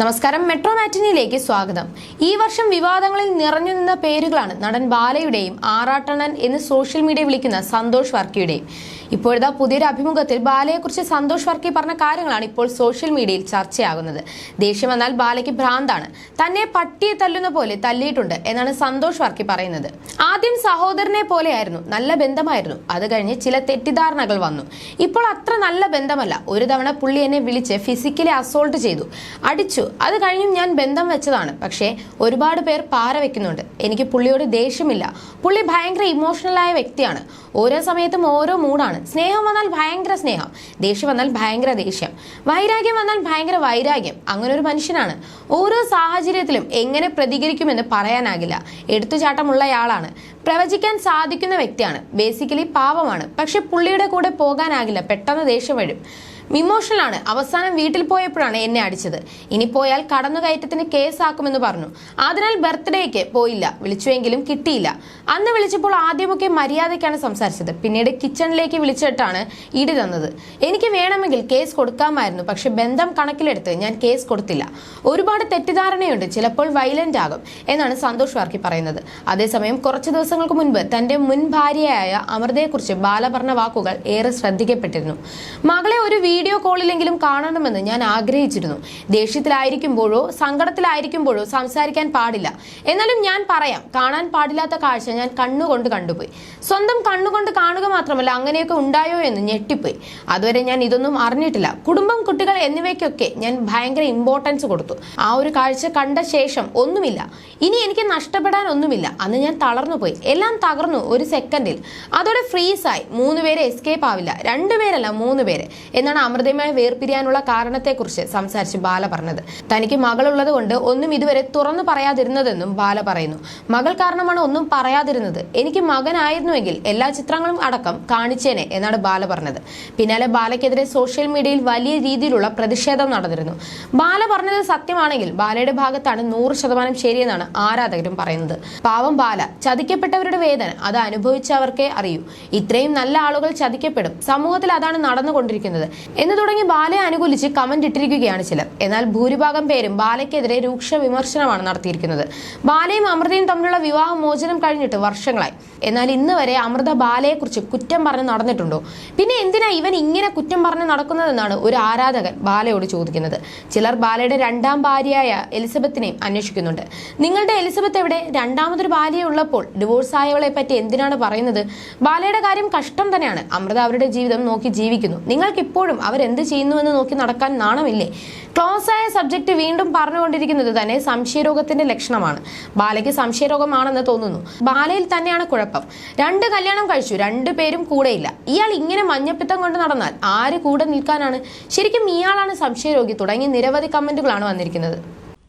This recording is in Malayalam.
നമസ്കാരം. മെട്രോ മാറ്റിനിയിലേക്ക് സ്വാഗതം. ഈ വർഷം വിവാദങ്ങളിൽ നിറഞ്ഞു നിന്ന പേരുകളാണ് നടൻ ബാലയുടെയും ആറാട്ടണൻ എന്ന് സോഷ്യൽ മീഡിയ വിളിക്കുന്ന സന്തോഷ് വർക്കിയുടെയും. ഇപ്പോഴത്തെ പുതിയൊരു അഭിമുഖത്തിൽ ബാലയെക്കുറിച്ച് സന്തോഷ് വർക്കി പറഞ്ഞ കാര്യങ്ങളാണ് ഇപ്പോൾ സോഷ്യൽ മീഡിയയിൽ ചർച്ചയാകുന്നത്. ദേഷ്യം വന്നാൽ ബാലയ്ക്ക് ഭ്രാന്താണ്. തന്നെ പട്ടിയെ തല്ലുന്ന പോലെ തല്ലിയിട്ടുണ്ട് എന്നാണ് സന്തോഷ് വർക്കി പറയുന്നത്. ആദ്യം സഹോദരനെ പോലെയായിരുന്നു. നല്ല ബന്ധമായിരുന്നു. അത് കഴിഞ്ഞ് ചില തെറ്റിദ്ധാരണകൾ വന്നു. ഇപ്പോൾ അത്ര നല്ല ബന്ധമല്ല. ഒരു തവണ പുള്ളി എന്നെ വിളിച്ച് ഫിസിക്കലി അസോൾട്ട് ചെയ്തു. അടിച്ചു. അത് കഴിഞ്ഞും ഞാൻ ബന്ധം വെച്ചതാണ്. പക്ഷേ ഒരുപാട് പേർ പാര വെക്കുന്നുണ്ട്. എനിക്ക് പുള്ളിയോട് ദേഷ്യമില്ല. പുള്ളി ഭയങ്കര ഇമോഷണലായ വ്യക്തിയാണ്. ഓരോ സമയത്തും ഓരോ മൂഡാണ് സ്നേഹം വന്നാൽ ഭയങ്കര സ്നേഹം. ദേഷ്യം വന്നാൽ ഭയങ്കര ദേഷ്യം. വൈരാഗ്യം വന്നാൽ ഭയങ്കര വൈരാഗ്യം. അങ്ങനെ ഒരു മനുഷ്യനാണ്. ഓരോ സാഹചര്യത്തിലും എങ്ങനെ പ്രതികരിക്കുമെന്ന് പറയാനാകില്ല. എടുത്തുചാട്ടമുള്ളയാളാണ് പ്രവചിക്കാൻ സാധിക്കുന്ന വ്യക്തിയാണ്. ബേസിക്കലി പാവമാണ്. പക്ഷെ പുള്ളിയുടെ കൂടെ പോകാനാകില്ല. പെട്ടെന്ന് ദേഷ്യം വരും. ഇമോഷണലാണ് അവസാനം വീട്ടിൽ പോയപ്പോഴാണ് എന്നെ അടിച്ചത്. ഇനി പോയാൽ കടന്നുകയറ്റത്തിന് കേസാക്കുമെന്ന് പറഞ്ഞു. അതിനാൽ ബർത്ത്ഡേക്ക് പോയില്ല. വിളിച്ചുവെങ്കിലും കിട്ടിയില്ല. അന്ന് വിളിച്ചപ്പോൾ ആദ്യമൊക്കെ മര്യാദയ്ക്കാണ് സംസാരിച്ചത്. പിന്നീട് കിച്ചണിലേക്ക് വിളിച്ചിട്ടാണ് ഇടി തന്നത്. എനിക്ക് വേണമെങ്കിൽ കേസ് കൊടുക്കാമായിരുന്നു. പക്ഷെ ബന്ധം കണക്കിലെടുത്ത് ഞാൻ കേസ് കൊടുത്തില്ല. ഒരുപാട് തെറ്റിദ്ധാരണയുണ്ട്. ചിലപ്പോൾ വയലന്റ് ആകും എന്നാണ് സന്തോഷ് വാർക്കി പറയുന്നത്. അതേസമയം കുറച്ച് ദിവസങ്ങൾക്ക് മുൻപ് തന്റെ മുൻ ഭാര്യയായ അമൃതയെക്കുറിച്ച് ബാല പറഞ്ഞ വാക്കുകൾ ഏറെ ശ്രദ്ധിക്കപ്പെട്ടിരുന്നു. മകളെ ഒരു വീഡിയോ കോളിലെങ്കിലും കാണണമെന്ന് ഞാൻ ആഗ്രഹിച്ചിരുന്നു. ദേഷ്യത്തിലായിരിക്കുമ്പോഴോ സങ്കടത്തിലായിരിക്കുമ്പോഴോ സംസാരിക്കാൻ പാടില്ല. എന്നാലും ഞാൻ പറയാം കാണാൻ പാടില്ലാത്ത കാഴ്ച ഞാൻ കണ്ണുകൊണ്ട് കണ്ടുപോയി. സ്വന്തം കണ്ണുകൊണ്ട് കാണുക മാത്രമല്ല അങ്ങനെയൊക്കെ ഉണ്ടായോ എന്ന് ഞെട്ടിപ്പോയി. അതുവരെ ഞാൻ ഇതൊന്നും അറിഞ്ഞിട്ടില്ല. കുടുംബം കുട്ടികൾ എന്നിവയ്ക്കൊക്കെ ഞാൻ ഭയങ്കര ഇമ്പോർട്ടൻസ് കൊടുത്തു. ആ ഒരു കാഴ്ച കണ്ട ശേഷം ഒന്നുമില്ല. ഇനി എനിക്ക് നഷ്ടപ്പെടാൻ ഒന്നുമില്ല. അന്ന് ഞാൻ തളർന്നു പോയി എല്ലാം തകർന്നു ഒരു സെക്കൻഡിൽ അതോടെ ഫ്രീസായി മൂന്ന് പേര് എസ്കേപ്പ് ആവില്ല. രണ്ടുപേരല്ല മൂന്ന് പേര്. എന്നാണ് അമൃതയുമായി വേർപിരിയാനുള്ള കാരണത്തെക്കുറിച്ച് സംസാരിച്ച് ബാല പറഞ്ഞത്. തനിക്ക് മകളുള്ളത് കൊണ്ട് ഒന്നും ഇതുവരെ തുറന്നു പറയാതിരുന്നതെന്നും ബാല പറയുന്നു. മകൾ കാരണമാണ് ഒന്നും പറയാതിരുന്നത്. എനിക്ക് മകനായിരുന്നുവെങ്കിൽ എല്ലാ ചിത്രങ്ങളും അടക്കം കാണിച്ചേനെ എന്നാണ് ബാല പറഞ്ഞത്. പിന്നാലെ ബാലയ്ക്കെതിരെ സോഷ്യൽ മീഡിയയിൽ വലിയ രീതിയിലുള്ള പ്രതിഷേധം നടന്നിരുന്നു. ബാല പറഞ്ഞത് സത്യമാണെങ്കിൽ ബാലയുടെ ഭാഗത്താണ് നൂറ് ശതമാനം ശരിയെന്നാണ് ആരാധകരും പറയുന്നത്. പാവം ബാല ചതിക്കപ്പെട്ടവരുടെ വേദന അത് അനുഭവിച്ചവർക്കേ അറിയൂ. ഇത്രയും നല്ല ആളുകൾ ചതിക്കപ്പെടും. സമൂഹത്തിൽ അതാണ് നടന്നുകൊണ്ടിരിക്കുന്നത്. എന്ന് തുടങ്ങി ബാലയെ അനുകൂലിച്ച് കമന്റ് ഇട്ടിരിക്കുകയാണ് ചിലർ. എന്നാൽ ഭൂരിഭാഗം പേരും ബാലയ്ക്കെതിരെ രൂക്ഷ വിമർശനമാണ് നടത്തിയിരിക്കുന്നത്. ബാലയും അമൃതയും തമ്മിലുള്ള വിവാഹ മോചനം കഴിഞ്ഞിട്ട് വർഷങ്ങളായി. എന്നാൽ ഇന്ന് വരെ അമൃത ബാലയെക്കുറിച്ച് കുറ്റം പറഞ്ഞ് നടന്നിട്ടുണ്ടോ? പിന്നെ എന്തിനാ ഇവൻ ഇങ്ങനെ കുറ്റം പറഞ്ഞ് നടക്കുന്നതെന്നാണ് ഒരു ആരാധകൻ ബാലയോട് ചോദിക്കുന്നത്. ചിലർ ബാലയുടെ രണ്ടാം ഭാര്യയായ എലിസബത്തിനെയും അന്വേഷിക്കുന്നുണ്ട്. നിങ്ങളുടെ എലിസബത്ത് എവിടെ? രണ്ടാമതൊരു ഭാര്യ ഉള്ളപ്പോൾ ഡിവോഴ്സ് ആയവളെ പറ്റി എന്തിനാണ് പറയുന്നത്? ബാലയുടെ കാര്യം കഷ്ടം തന്നെയാണ്. അമൃത അവരുടെ ജീവിതം നോക്കി ജീവിക്കുന്നു. നിങ്ങൾക്ക് ഇപ്പോഴും അവരെന്ത് ചെയ്യുന്നുവെന്ന് നോക്കി നടക്കാൻ നാണമില്ലേ? ക്ലോസ് ആയ സബ്ജക്റ്റ് വീണ്ടും പറഞ്ഞുകൊണ്ടിരിക്കുന്നത് തന്നെ സംശയരോഗത്തിന്റെ ലക്ഷണമാണ്. ബാലയ്ക്ക് സംശയരോഗമാണെന്ന് തോന്നുന്നു. ബാലയിൽ തന്നെയാണ് കുഴപ്പം. രണ്ട് കല്യാണം കഴിച്ചു. രണ്ടു പേരും കൂടെയില്ല. ഇയാൾ ഇങ്ങനെ മഞ്ഞപ്പിത്തം കൊണ്ട് നടന്നാൽ ആര് കൂടെ നിൽക്കാനാണ്? ശരിക്കും ഇയാളാണ് സംശയരോഗി. തുടങ്ങി നിരവധി കമന്റുകളാണ് വന്നിരിക്കുന്നത്.